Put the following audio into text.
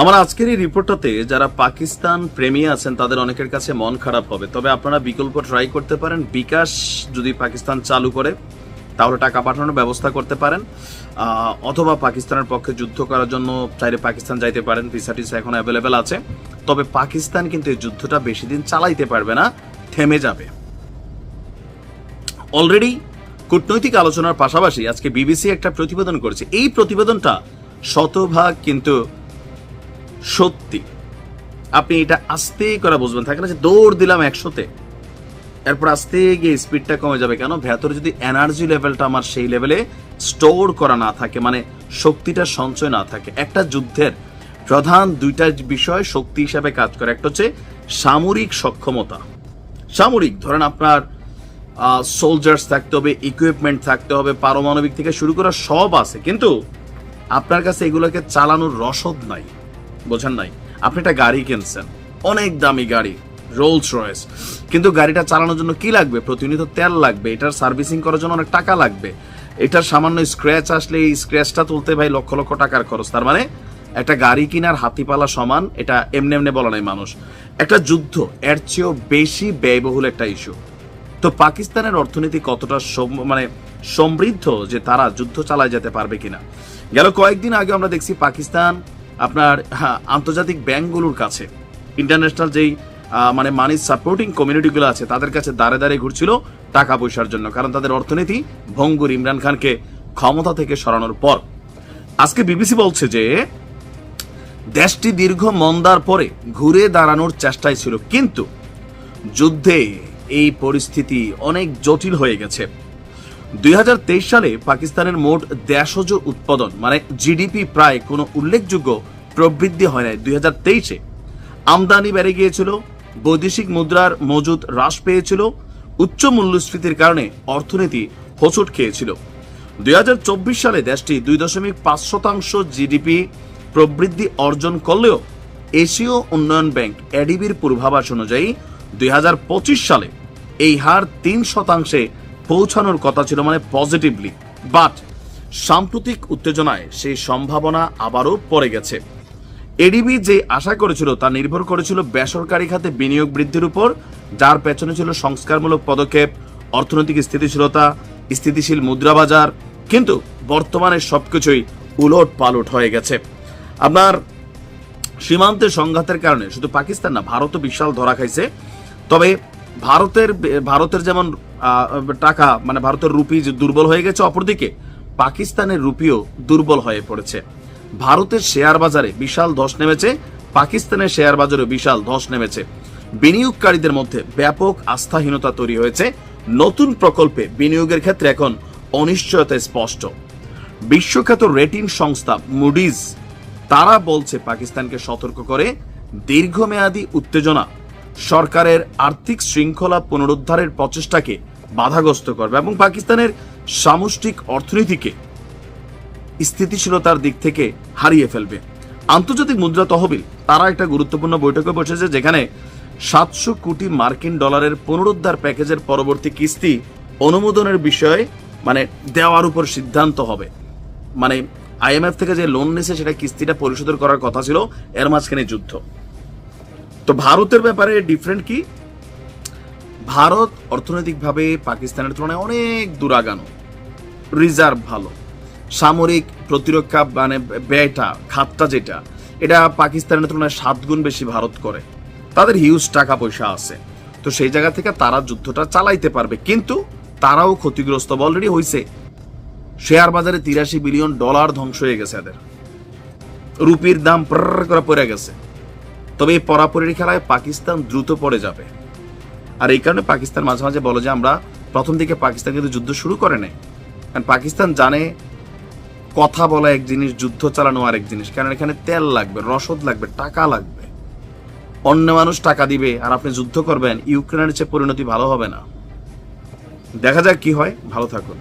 আমার আজকের এই রিপোর্টটাতে যারা পাকিস্তান প্রেমী আছেন, তাদের অনেকের কাছে মন খারাপ হবে। তবে আপনারা বিকল্প ট্রাই করতে পারেন। বিকাশ যদি পাকিস্তান চালু করে, তাহলে টাকা পাঠানোর ব্যবস্থা করতে পারেন। অথবা পাকিস্তানের পক্ষে যুদ্ধ করার জন্য চাইলে পাকিস্তান যাইতে পারেন। ভিসা টিসা এখন অ্যাভেলেবেল আছে। তবে পাকিস্তান কিন্তু এই যুদ্ধটা বেশি দিন চালাইতে পারবে না, থেমে যাবে। অলরেডি কূটনৈতিক আলোচনার পাশাপাশি আজকে বিবিসি একটা প্রতিবেদন করেছে। এই প্রতিবেদনটা শতভাগ কিন্তু সত্যি। আপনি এটা আস্তে করে বুঝবেন। থাকে না যে দৌড় দিলাম একশোতে। এরপর আস্তে গিয়ে স্পিডটা কমে যাবে কেন? ভেতরে যদি এনার্জি লেভেলটা আমার সেই লেভেলে স্টোর করা না থাকে মানে শক্তিটা সঞ্চয় না থাকে, একটা যুদ্ধের প্রধান দুইটা বিষয় শক্তি হিসাবে কাজ করে। একটা হচ্ছে সামরিক সক্ষমতা। সামরিক, ধরেন আপনার সোলজার্স থাকতে হবে ইকুইপমেন্ট থাকতে হবে, পারমাণবিক থেকে শুরু করা সব আছে। কিন্তু আপনার কাছে এগুলোকে চালানোর রসদ নাই। বোঝেন নাই। আপনি একটা গাড়ি কিনছেন, অনেক দামি গাড়ি রোলস রয়েস কিন্তু গাড়িটা চালানোর জন্য কি লাগবে? প্রতিনিয়ত তেল লাগবে, এটার সার্ভিসিং করার জন্য অনেক টাকা লাগবে। এটার সামান্য স্ক্র্যাচ আসলে এই স্ক্র্যাচটা তুলতে ভাই লক্ষ লক্ষ টাকার খরচ। তার মানে একটা গাড়ি কিনার হাতিপালা সমান, এটা এমনি এমনি বলা নাই মানুষ। একটা যুদ্ধ, এর চেয়েও বেশি ব্যয়বহুল একটা ইস্যু তো পাকিস্তানের অর্থনীতি কতটা মানে সমৃদ্ধ যে তারা যুদ্ধ চালায় যেতে পারবে কিনা? গেল কয়েকদিন আগে আমরা দেখছি পাকিস্তান আপনার আন্তর্জাতিক ব্যাংকগুলোর কাছে। ইন্টারন্যাশনাল যেই মানে মানি সাপোর্টিং কমিউনিটিগুলো আছে, তাদের কাছে দাঁড়ে দাঁড়িয়ে ঘুরছিল টাকা পয়সার জন্য, কারণ তাদের অর্থনীতি ভঙ্গুর। ইমরান খানকে ক্ষমতা থেকে সরানোর পর। আজকে বিবিসি বলছে যে, দেশটি দীর্ঘ মন্দার পরে ঘুরে দাঁড়ানোর চেষ্টায় ছিল, কিন্তু যুদ্ধে এই পরিস্থিতি অনেক জটিল হয়ে গেছে। দুই হাজার তেইশ সালে পাকিস্তানের মোট দেশজ উৎপাদন মানে জিডিপি প্রায় কোনো উল্লেখযোগ্য প্রবৃদ্ধি হয় নাই দুই আমদানি বেড়ে গিয়েছিল, বৈদেশিক মুদ্রার মজুদ হ্রাস পেয়েছিল, উচ্চ মূল্যস্ফীতির কারণে অর্থনীতি হোঁচট খেয়েছিল। দুই হাজার চব্বিশ সালে দেশটি দুই দশমিক পাঁচ শতাংশ জিডিপি প্রবৃদ্ধি অর্জন করলেও এশীয় উন্নয়ন ব্যাংক এডিবির পূর্বাভাস অনুযায়ী দুই হাজার পঁচিশ সালে এই হার তিন শতাংশে পৌঁছানোর কথা ছিল মানে পজিটিভলি বাট সাম্প্রতিক উত্তেজনায় সেই সম্ভাবনা আবারও পড়ে গেছে। এডিবি যে আশা করেছিল তা নির্ভর করেছিল বেসরকারি খাতে বিনিয়োগ বৃদ্ধির উপর, যার পেছনে ছিল সংস্কারমূলক পদক্ষেপ, অর্থনৈতিক স্থিতিশীলতা, স্থিতিশীল মুদ্রা বাজার, কিন্তু বর্তমানে সবকিছুই উলট পালট হয়ে গেছে। আপনার সীমান্তের সংঘাতের কারণে শুধু পাকিস্তান না, ভারতও বিশাল ধরা খাইছে। তবে ভারতের ভারতের যেমন টাকা মানে ভারতের রুপি দুর্বল হয়ে গেছে অপরদিকে, পাকিস্তানের রুপিও দুর্বল হয়ে পড়েছে। ভারতের শেয়ার বাজারে বিশাল ধস নেমেছে, পাকিস্তানের শেয়ার বাজারে বিশাল ধস নেমেছে। বিনিয়োগকারীদের মধ্যে ব্যাপক আস্থাহীনতা তৈরি হয়েছে। নতুন প্রকল্পে বিনিয়োগের ক্ষেত্রে এখন অনিশ্চয়তা স্পষ্ট। বিশ্বখ্যাত রেটিং সংস্থা মুডিজ, তারা বলছে পাকিস্তানকে সতর্ক করে দীর্ঘমেয়াদী উত্তেজনা সরকারের আর্থিক শৃঙ্খলা পুনরুদ্ধারের প্রচেষ্টাকে বাধাগ্রস্ত করবে এবং পাকিস্তানের সামষ্টিক অর্থনীতিকে স্থিতিশীলতার দিক থেকে হারিয়ে ফেলবে। আন্তর্জাতিক মুদ্রা তহবিল, তারা একটা গুরুত্বপূর্ণ বৈঠকে বসেছে যেখানে সাতশো কোটি মার্কিন ডলারের পুনরুদ্ধার প্যাকেজের পরবর্তী কিস্তি অনুমোদনের বিষয়ে মানে দেওয়ার উপর সিদ্ধান্ত হবে। মানে আইএমএফ থেকে যে লোন নিয়েছে, সেটা কিস্তিটা পরিশোধ করার কথা ছিল, এর মাঝখানে যুদ্ধ। তো ভারতের ব্যাপারে ডিফারেন্ট কি? ভারত অর্থনৈতিকভাবে পাকিস্তানের তুলনায় অনেক দূরাগানো রিজার্ভ ভালো। সামরিক প্রতিরক্ষা মানে ব্যয়টা, খাতটা যেটা, এটা পাকিস্তানের তুলনায় সাত গুণ বেশি ভারত করে। তাদের হিউজ টাকা পয়সা আছে। তো সেই জায়গা থেকে তারা যুদ্ধটা চালাইতে পারবে। কিন্তু তারাও ক্ষতিগ্রস্ত অলরেডি হয়েছে শেয়ার বাজারে তিরাশি বিলিয়ন ডলার ধ্বংস হয়ে গেছে এদের। রুপির দাম প্রার করে পড়ে গেছে। তবে এই পরাপরির খেলায় পাকিস্তান দ্রুত পড়ে যাবে। আর এই কারণে পাকিস্তান মাঝে মাঝে বলে যে আমরা প্রথম দিকে পাকিস্তান কিন্তু যুদ্ধ শুরু করে নাই। কারণ পাকিস্তান জানে কথা বলা এক জিনিস, যুদ্ধ চালানো আরেক জিনিস। কারণ এখানে তেল লাগবে, রসদ লাগবে, টাকা লাগবে। অন্য মানুষ টাকা দিবে, আর আপনি যুদ্ধ করবেন, ইউক্রেনের চেয়ে পরিণতি ভালো হবে না। দেখা যাক কি হয়। ভালো থাকুন।